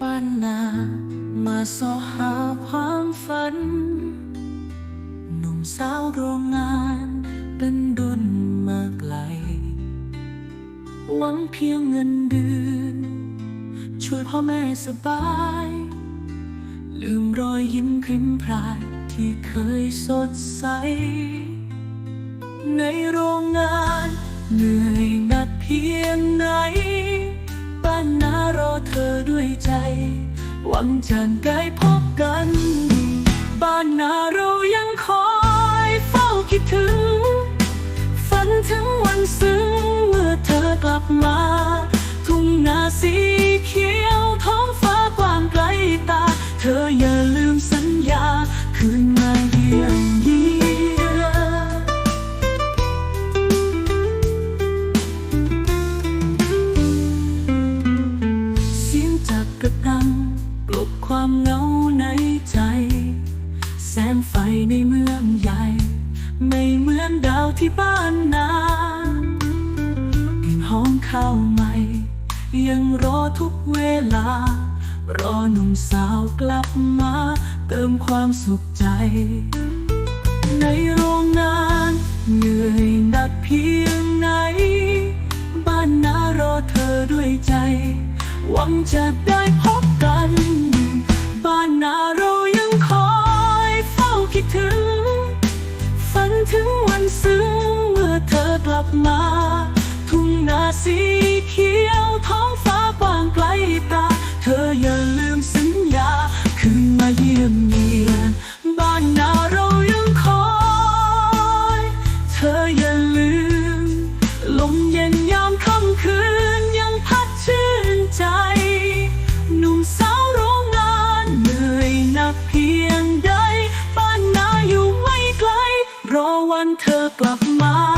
ปัานนามาสอหาความฝัน หนุ่มสาวโรงงานเป็นดุนมาไกล หวังเพียงเงินเดือน ช่วยพ่อแม่สบาย ลืมรอยยิ้มคลิ้มพรายที่เคยสดใส ในโรงงาน ใจ หวังจะได้พบกัน บ้านนาเรายังคอยเฝ้าคิดถึง ฝันถึงวันซึ้งเมื่อเธอกลับมา ทุ่งนาสี ความเหงาในใจ แสงไฟในเมืองใหญ่ ไม่เหมือนดาวที่บ้านนากินหอมข้าวใหม่ ยังรอทุกเวลา รอหนุ่มสาวกลับมา เติมความสุขใจ ในโรงงานเหนื่อยหนักเพียงไหน บ้านนารอเธอด้วยใจ หวังจะได้พบกัน ถึงวันซึ้งเมื่อเธอกลับมา ทุ่งนาสีเขียว อกลับมา